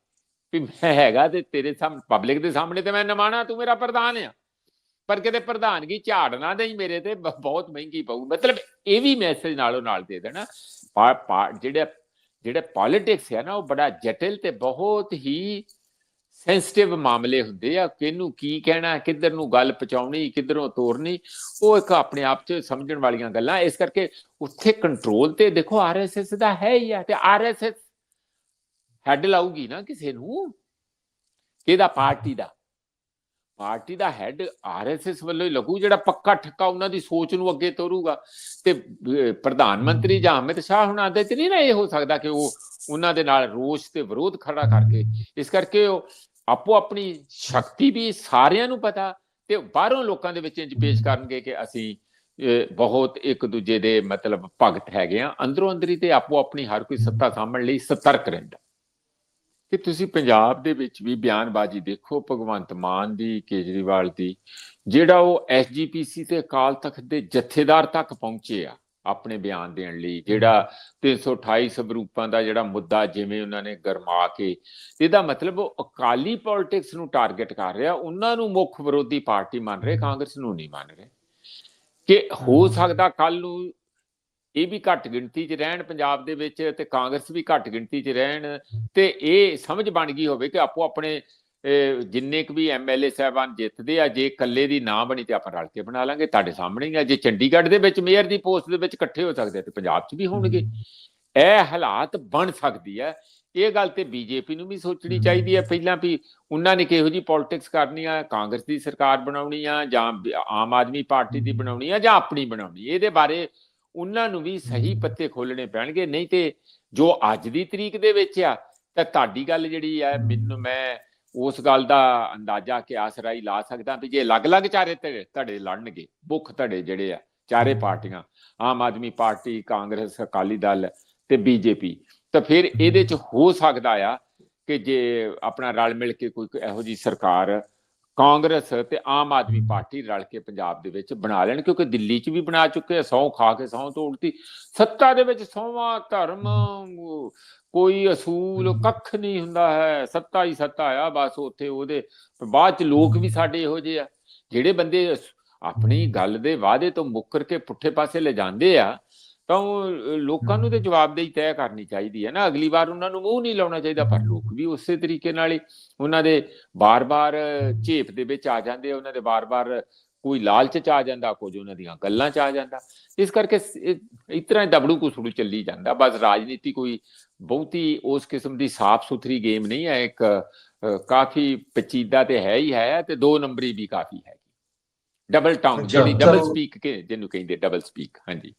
ਵੀ ਮੈਂ ਹੈਗਾ ਤੇ ਤੇਰੇ ਸਾਹਮਣੇ ਪਬਲਿਕ ਦੇ ਸਾਹਮਣੇ ਤੇ ਮੈਂ ਨਮਾਣਾ, ਤੂੰ ਮੇਰਾ ਪ੍ਰਧਾਨ ਆ। ਪਰ ਕਿਤੇ ਪ੍ਰਧਾਨਗੀ ਝਾੜ ਨਾ ਦੇਈ ਮੇਰੇ ਤੇ ਬਹੁਤ ਮਹਿੰਗੀ ਪਊ। ਮਤਲਬ ਇਹ ਵੀ ਮੈਸੇਜ ਨਾਲੋਂ ਨਾਲ ਦੇ ਦੇਣਾ। ਜਿਹੜੇ ਜਿਹੜੇ ਪੋਲਿਟਿਕਸ ਹੈ ਨਾ, ਉਹ ਬੜਾ ਜਟਿਲ ਤੇ ਬਹੁਤ ਹੀ ਸੈਂਸਿਟਿਵ ਮਾਮਲੇ ਹੁੰਦੇ ਆ। ਕਿਹਨੂੰ ਕੀ ਕਹਿਣਾ, ਕਿੱਧਰ ਨੂੰ ਗੱਲ ਪਹੁੰਚਾਉਣੀ, ਕਿੱਧਰੋਂ ਤੋਰਨੀ, ਉਹ ਇੱਕ ਆਪਣੇ ਆਪ 'ਚ ਸਮਝਣ ਵਾਲੀਆਂ ਗੱਲਾਂ। ਇਸ ਕਰਕੇ ਉੱਥੇ ਕੰਟਰੋਲ ਤੇ ਦੇਖੋ ਆਰਐਸਐਸ ਦਾ ਹੈ ਹੀ ਆ ਤੇ ਆਰਐਸਐਸ ਹੈਡ ਲਾਊਗੀ ਨਾ ਕਿਸੇ ਨੂੰ, ਕਿਹਦਾ ਪਾਰਟੀ ਦਾ। ਪਾਰਟੀ ਦਾ ਹੈਡ ਆਰਐਸਐਸ ਵੱਲੋਂ ਹੀ ਲੱਗੂ ਜਿਹੜਾ ਪੱਕਾ ਠੱਕਾ ਉਹਨਾਂ ਦੀ ਸੋਚ ਨੂੰ ਅੱਗੇ ਤੋਰੂਗਾ। ਤੇ ਪ੍ਰਧਾਨ ਮੰਤਰੀ ਜਾਂ ਅਮਿਤ ਸ਼ਾਹ ਹੁਣਾਂ ਦੇ ਤੇ ਨਹੀਂ ਨਾ ਇਹ ਹੋ ਸਕਦਾ ਕਿ ਉਹ ਉਹਨਾਂ ਦੇ ਨਾਲ ਰੋਸ ਤੇ ਵਿਰੋਧ ਖੜਾ ਕਰਕੇ ਇਸ ਕਰਕੇ ਉਹ ਆਪੋ ਆਪਣੀ ਸ਼ਕਤੀ ਵੀ ਸਾਰਿਆਂ ਨੂੰ ਪਤਾ ਤੇ ਬਾਹਰੋਂ ਲੋਕਾਂ ਦੇ ਵਿੱਚ ਇੰਜ ਪੇਸ਼ ਕਰਨਗੇ ਕਿ ਅਸੀਂ ਬਹੁਤ ਇੱਕ ਦੂਜੇ ਦੇ ਮਤਲਬ ਭਗਤ ਹੈਗੇ ਆ ਅੰਦਰੋਂ ਅੰਦਰੀ ਤੇ ਆਪੋ ਆਪਣੀ ਹਰ ਕੋਈ ਸੱਤਾ ਸਾਂਭਣ ਲਈ ਸਤਰਕ ਰਹਿੰਦਾ। ਕਿ ਤੁਸੀਂ ਪੰਜਾਬ ਦੇ ਵਿੱਚ ਵੀ ਬਿਆਨਬਾਜ਼ੀ ਦੇਖੋ ਭਗਵੰਤ ਮਾਨ ਦੀ ਕੇਜਰੀਵਾਲ ਦੀ ਜਿਹੜਾ ਉਹ ਐਸਜੀਪੀਸੀ ਤੇ ਅਕਾਲ ਤਖਤ ਦੇ ਜਥੇਦਾਰ ਤੱਕ ਪਹੁੰਚੇ ਆ ਆਪਣੇ ਬਿਆਨ ਦੇਣ ਲਈ ਜਿਹੜਾ 328 ਸਵਰੂਪਾਂ ਦਾ ਜਿਹੜਾ ਮੁੱਦਾ ਜਿਵੇਂ ਉਹਨਾਂ ਨੇ ਗਰਮਾ ਕੇ ਇਹਦਾ ਮਤਲਬ ਉਹ ਅਕਾਲੀ ਪੋਲਿਟਿਕਸ ਨੂੰ ਟਾਰਗੇਟ ਕਰ ਰਿਹਾ ਉਹਨਾਂ ਨੂੰ ਮੁੱਖ ਵਿਰੋਧੀ ਪਾਰਟੀ ਮੰਨ ਰਹੇ ਕਾਂਗਰਸ ਨੂੰ ਨਹੀਂ ਮੰਨ ਰਹੇ। ਕਿ ਹੋ ਸਕਦਾ ਕੱਲ ਨੂੰ ਇਹ ਵੀ ਘੱਟ ਗਿਣਤੀ 'ਚ ਰਹਿਣ ਪੰਜਾਬ ਦੇ ਵਿੱਚ ਤੇ ਕਾਂਗਰਸ ਵੀ ਘੱਟ ਗਿਣਤੀ 'ਚ ਰਹਿਣ ਤੇ ਇਹ ਸਮਝ ਬਣ ਗਈ ਹੋਵੇ ਕਿ ਆਪੋ ਆਪਣੇ ਜਿੰਨੇ ਕੁ ਵੀ ਐਮਐਲਏ ਸਾਹਿਬਾਨ ਜਿੱਤਦੇ ਆ ਜੇ ਇਕੱਲੇ ਦੀ ਨਾ ਬਣੀ ਤੇ ਆਪਾਂ ਰਲ ਕੇ ਬਣਾ ਲਾਂਗੇ ਤੁਹਾਡੇ ਸਾਹਮਣੇ ਹੀ ਆ। ਜੇ ਚੰਡੀਗੜ੍ਹ ਦੇ ਵਿੱਚ ਮੇਅਰ ਦੀ ਪੋਸਟ ਦੇ ਵਿੱਚ ਇਕੱਠੇ ਹੋ ਸਕਦੇ ਤੇ ਪੰਜਾਬ 'ਚ ਵੀ ਹੋਣਗੇ। ਇਹ ਹਾਲਾਤ ਬਣ ਸਕਦੀ ਹੈ ਇਹ ਗੱਲ ਤੇ ਬੀਜੇਪੀ ਨੂੰ ਵੀ ਸੋਚਣੀ ਚਾਹੀਦੀ ਹੈ ਪਹਿਲਾਂ ਵੀ ਉਹਨਾਂ ਨੇ ਕਿਹੋ ਜੀ ਪੋਲਿਟਿਕਸ ਕਰਨੀ ਆ ਕਾਂਗਰਸ ਦੀ ਸਰਕਾਰ ਬਣਾਉਣੀ ਆ ਜਾਂ ਆਮ ਆਦਮੀ ਪਾਰਟੀ ਦੀ ਬਣਾਉਣੀ ਆ ਜਾਂ ਆਪਣੀ ਬਣਾਉਣੀ। ਇਹਦੇ ਬਾਰੇ ਉਹਨਾਂ ਨੂੰ ਵੀ ਸਹੀ ਪੱਤੇ ਖੋਲਣੇ ਪੈਣਗੇ। ਨਹੀਂ ਤੇ ਜੋ ਅੱਜ ਦੀ ਤਰੀਕ ਦੇ ਵਿੱਚ ਆ ਤਾਂ ਤੁਹਾਡੀ ਗੱਲ ਜਿਹੜੀ ਆ ਮੈਨੂੰ ਮੈਂ ਉਸ ਗੱਲ ਦਾ ਅੰਦਾਜ਼ਾ ਕਿ ਆਸਰਾਈ ਲਾ ਸਕਦਾ ਵੀ ਜੇ ਅਲੱਗ-ਅਲੱਗ ਚਾਰੇ ਧੜੇ ਧੜੇ ਲੜਨਗੇ ਮੁੱਖ ਧੜੇ ਜਿਹੜੇ ਆ ਚਾਰੇ ਪਾਰਟੀਆਂ ਆਮ ਆਦਮੀ ਪਾਰਟੀ ਕਾਂਗਰਸ ਅਕਾਲੀ ਦਲ ਤੇ ਬੀਜੇਪੀ ਤਾਂ ਫਿਰ ਇਹਦੇ ਚ ਹੋ ਸਕਦਾ ਆ ਕਿ ਜੇ ਆਪਣਾ ਰਲ ਮਿਲ ਕੇ ਕੋਈ ਇਹੋ ਜੀ ਸਰਕਾਰ ਕਾਂਗਰਸ ਤੇ ਆਮ ਆਦਮੀ ਪਾਰਟੀ ਰਲ ਕੇ ਪੰਜਾਬ ਦੇ ਵਿੱਚ ਬਣਾ ਲੈਣ ਕਿਉਂਕਿ ਦਿੱਲੀ 'ਚ ਵੀ ਬਣਾ ਚੁੱਕੇ ਆ ਸੌ ਖਾ ਕੇ ਸੌ ਤੋੜਤੀ। ਸੱਤਾ ਦੇ ਵਿੱਚ ਸੌਵਾ ਧਰਮ ਕੋਈ ਅਸੂਲ ਕੱਖ ਨਹੀਂ ਹੁੰਦਾ ਹੈ। ਸੱਤਾ ਹੀ ਸੱਤਾ ਆ ਬਸ ਉੱਥੇ ਉਹਦੇ ਬਾਅਦ ਚ ਲੋਕ ਵੀ ਸਾਡੇ ਇਹੋ ਜਿਹੇ ਆ। ਜਿਹੜੇ ਬੰਦੇ ਆਪਣੀ ਗੱਲ ਦੇ ਵਾਅਦੇ ਤੋਂ ਮੁੱਕਰ ਕੇ ਪੁੱਠੇ ਪਾਸੇ ਲੈ ਜਾਂਦੇ ਆ ਤਾਂ ਉਹ ਲੋਕਾਂ ਨੂੰ ਤੇ ਜਵਾਬਦੇਹੀ ਤੈਅ ਕਰਨੀ ਚਾਹੀਦੀ ਹੈ ਨਾ। ਅਗਲੀ ਵਾਰ ਉਹਨਾਂ ਨੂੰ ਮੂੰਹ ਨਹੀਂ ਲਾਉਣਾ ਚਾਹੀਦਾ ਪਰ ਲੋਕ ਵੀ ਉਸੇ ਤਰੀਕੇ ਨਾਲ ਹੀ ਉਹਨਾਂ ਦੇ ਬਾਰ-ਬਾਰ ਝੇਪ ਦੇ ਵਿੱਚ ਆ ਜਾਂਦੇ ਉਹਨਾਂ ਦੇ ਬਾਰ-ਬਾਰ ਕੋਈ ਲਾਲਚ ਚ ਆ ਜਾਂਦਾ ਕੁਝ ਉਹਨਾਂ ਦੀਆਂ ਗੱਲਾਂ ਚ ਆ ਜਾਂਦਾ। ਇਸ ਕਰਕੇ ਇਸ ਤਰ੍ਹਾਂ ਦਬੜੂ ਕੁਸੜੂ ਚੱਲੀ ਜਾਂਦਾ। ਬਸ ਰਾਜਨੀਤੀ ਕੋਈ ਬਹੁਤੀ ਉਸ ਕਿਸਮ ਦੀ ਸਾਫ਼ ਸੁਥਰੀ ਗੇਮ ਨਹੀਂ ਹੈ। ਇੱਕ ਕਾਫੀ ਪਚੀਦਾ ਤੇ ਹੈ ਹੀ ਹੈ ਤੇ ਦੋ ਨੰਬਰੀ ਵੀ ਕਾਫੀ ਹੈ ਡਬਲ ਟੰਗ ਜਿਹੜੀ ਡਬਲ। ਸਪੀਕ ਕੇ ਜਿਹਨੂੰ ਕਹਿੰਦੇ ਡਬਲ ਸਪੀਕ ਹਾਂਜੀ।